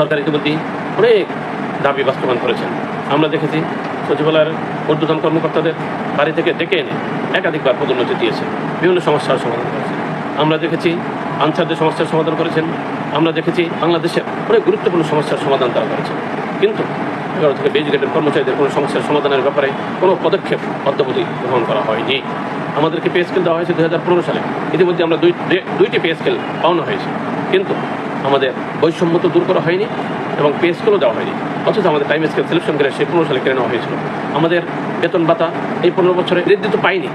সরকার ইতিমধ্যেই অনেক দাবি বাস্তবায়ন করেছেন। আমরা দেখেছি সচিবালয়ের ঊর্ধ্বতন কর্মকর্তাদের বাড়ি থেকে ডেকে এনে একাধিকবার পদোন্নতি দিয়েছে, বিভিন্ন সমস্যার সমাধান করেছে। আমরা দেখেছি আনসারদের সমস্যার সমাধান করেছেন, আমরা দেখেছি বাংলাদেশের অনেক গুরুত্বপূর্ণ সমস্যার সমাধান তারা করেছেন। কিন্তু এগারো থেকে বেজ গেটের কর্মচারীদের কোনো সমস্যার সমাধানের ব্যাপারে কোনো পদক্ষেপ অদ্যাবধি গ্রহণ করা হয়নি। আমাদেরকে পে স্কেল দেওয়া হয়েছে দু হাজার পনেরো সালে। ইতিমধ্যে আমরা দুই দুইটি পে স্কেল পাওয়ানো হয়েছে। কিন্তু আমাদের বৈষম্য তো দূর করা হয়নি এবং পে স্কেলও দেওয়া হয়নি। অথচ আমাদের টাইম স্কেল সিলেকশন করে সেই পনেরো সালে কেড়ে নেওয়া হয়েছিল। আমাদের বেতন ভাতা এই পনেরো বছরে বৃদ্ধি তো পাইনি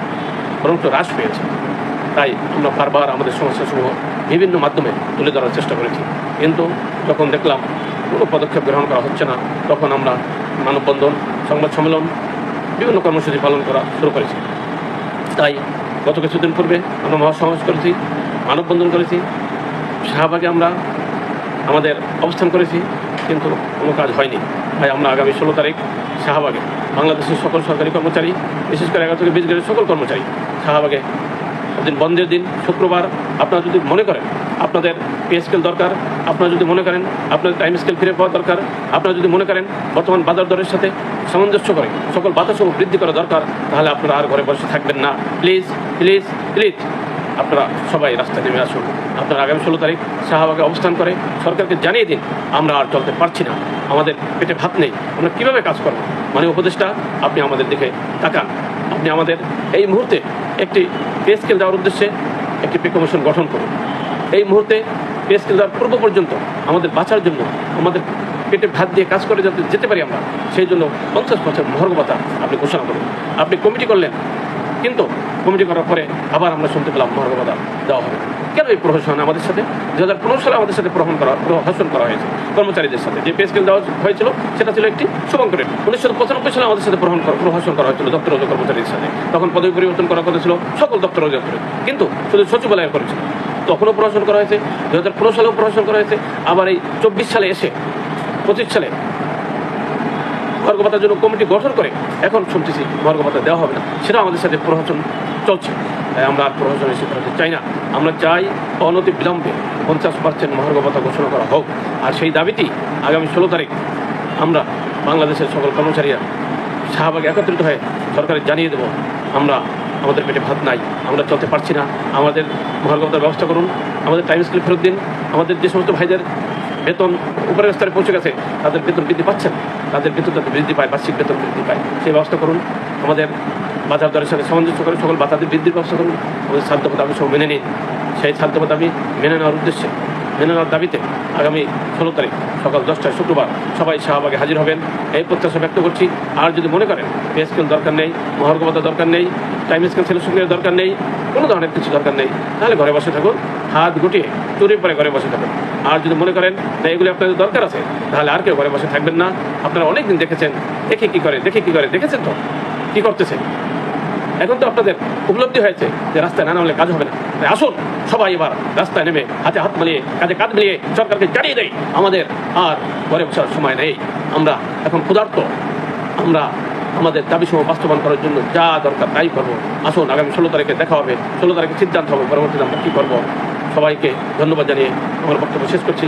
বরং তো হ্রাস পেয়েছে। তাই আমরা বারবার আমাদের সমস্যাসমূহ বিভিন্ন মাধ্যমে তুলে ধরার চেষ্টা করেছি। কিন্তু যখন দেখলাম কোনো পদক্ষেপ গ্রহণ করা হচ্ছে না, তখন আমরা মানববন্ধন, সংবাদ সম্মেলন, বিভিন্ন কর্মসূচি পালন করা শুরু করেছি। তাই গত কিছুদিন পূর্বে আমরা মহাসমাবেশ করেছি, মানববন্ধন করেছি। শাহবাগে আমরা আমাদের অবস্থান করেছি, কিন্তু কোনো কাজ হয়নি। তাই আমরা আগামী ষোলো তারিখ শাহবাগে বাংলাদেশের সকল সরকারি কর্মচারী, বিশেষ করে এগারো থেকে বিশ গ্রেডের সকল কর্মচারী শাহবাগে দিন বন্ধের দিন, শুক্রবার, আপনারা যদি মনে করেন আপনাদের পে স্কেল দরকার, আপনারা যদি মনে করেন আপনাদের টাইম স্কেল ফিরে পাওয়া দরকার, আপনারা যদি মনে করেন বর্তমান বাজার দরের সাথে সামঞ্জস্য করে সকল বাতাসমূহ বৃদ্ধি করা দরকার, তাহলে আপনারা আর ঘরে বসে থাকবেন না। Please please please. আপনারা সবাই রাস্তায় নেমে আসুন আপনারা আগামী ষোলো তারিখ শাহবাগে অবস্থান করে সরকারকে জানিয়ে দিন, আমরা আর চলতে পারছি না। আমাদের পেটে ভাত নেই, আমরা কীভাবে কাজ করব? মানে উপদেষ্টা, আপনি আমাদের দিকে তাকান। আপনি আমাদের এই মুহূর্তে একটি পে স্কেল দেওয়ার উদ্দেশ্যে একটি পে কমিশন গঠন করুন। এই মুহূর্তে পে স্কেল দেওয়ার পূর্ব পর্যন্ত আমাদের বাঁচার জন্য, আমাদের পেটে ভাত দিয়ে কাজ করে যাতে যেতে পারি আমরা, সেই জন্য পঞ্চাশ বছর মহর্গ ভাতা আপনি ঘোষণা করুন। আপনি কমিটি করলেন কিন্তু কমিটি করার পরে আবার আমরা শুনতে পেলাম মহার্গবাদা দেওয়া হবে। কেন এই প্রহসন আমাদের সাথে? দু হাজার পনেরো সালে আমাদের সাথে প্রহসন করা প্রহসন করা হয়েছে কর্মচারীদের সাথে। যে পে স্কেল দেওয়া হয়েছিল, সেটা ছিল একটি শুভঙ্করের উনিশশো পঁচানব্বই সালে আমাদের সাথে প্রহসন করা প্রহসন করা হয়েছিল দপ্তর ও কর্মচারীদের সাথে। তখন পদবি পরিবর্তন করা কথা ছিল সকল দপ্তর দপ্তরে কিন্তু শুধু সচিবালয় করেছিল। তখনও প্রহসন করা হয়েছে। দু হাজার পনেরো সালেও প্রহসন করা হয়েছে। আবার এই চব্বিশ সালে এসে, পঁচিশ সালে মহার্ঘভাতার জন্য কমিটি গঠন করে এখন শুনতেছি মহার্ঘভাতা দেওয়া হবে না। সেটা আমাদের সাথে প্রহসন চলছে। আমরা আর শিকার হতে চাই না। আমরা চাই অনতি বিলম্বে পঞ্চাশ পার্সেন্ট মহার্ঘভাতা ঘোষণা করা হোক। আর সেই দাবিটি আগামী ষোলো তারিখ আমরা বাংলাদেশের সকল কর্মচারীরা শাহবাগে একত্রিত হয়ে সরকারে জানিয়ে দেব। আমরা আমাদের পেটে ভাত নাই, আমরা চলতে পারছি না। আমাদের মহার্ঘভাতার ব্যবস্থা করুন, আমাদের টাইম স্কেল ফেরত দিন। আমাদের যে সমস্ত ভাইদের বেতন, উপরের স্তরে পৌঁছে গেছে, তাদের বেতন বৃদ্ধি পাচ্ছেন তাদের বেতন যাতে বৃদ্ধি পায়, বার্ষিক বেতন বৃদ্ধি পায়। সেই ব্যবস্থা করুন। আমাদের বাজার দরের সঙ্গে সামঞ্জস্য করে সকল বাতাদের বৃদ্ধির ব্যবস্থা করুন। আমাদের সাধ্যপথ আমি সব মেনে নিন সেই সাধ্যপথ আমি মেনে নেওয়ার উদ্দেশ্যে মেনে নেওয়ার দাবিতে আগামী ষোলো তারিখ সকাল দশটায় শুক্রবার সবাই শাহবাগে হাজির হবেন। এই প্রত্যাশা ব্যক্ত করছি। আর যদি মনে করেন পে স্কেল দরকার নেই মহার্গবতা দরকার নেই, টাইম স্কেল সিলেকশনের দরকার নেই, কোনো ধরনের কিছু দরকার নেই, তাহলে ঘরে বসে থাকুন, হাত গুটিয়ে চুরি পরে ঘরে বসে থাকুন। আর যদি মনে করেন না, এগুলি আপনাদের দরকার আছে, তাহলে আর কেউ ঘরে বসে থাকবেন না। আপনারা অনেকদিন দেখেছেন, দেখে কি করে, দেখে কি করে, দেখেছেন তো? কি করতেছে এখন তো আপনাদের উপলব্ধি হয়েছে যে রাস্তায় না নামলে কাজ হবে না। আসুন, সবাই এবার রাস্তায় নেমে হাতে হাত মিলিয়ে কাজে কাজ মিলিয়ে সরকারকে জানিয়ে দেয় আমাদের আর ঘরে বসার সময় নেই। আমরা এখন ক্ষুধার্ত। আমরা আমাদের দাবি সমূহ বাস্তবায়ন করার জন্য যা দরকার তাই করব। আসুন, আগামী ষোলো তারিখে দেখা হবে। ষোলো তারিখে সিদ্ধান্ত হবে পরবর্তীতে আমরা কী করব। সবাইকে ধন্যবাদ জানিয়ে আমার বক্তব্য শেষ করছি।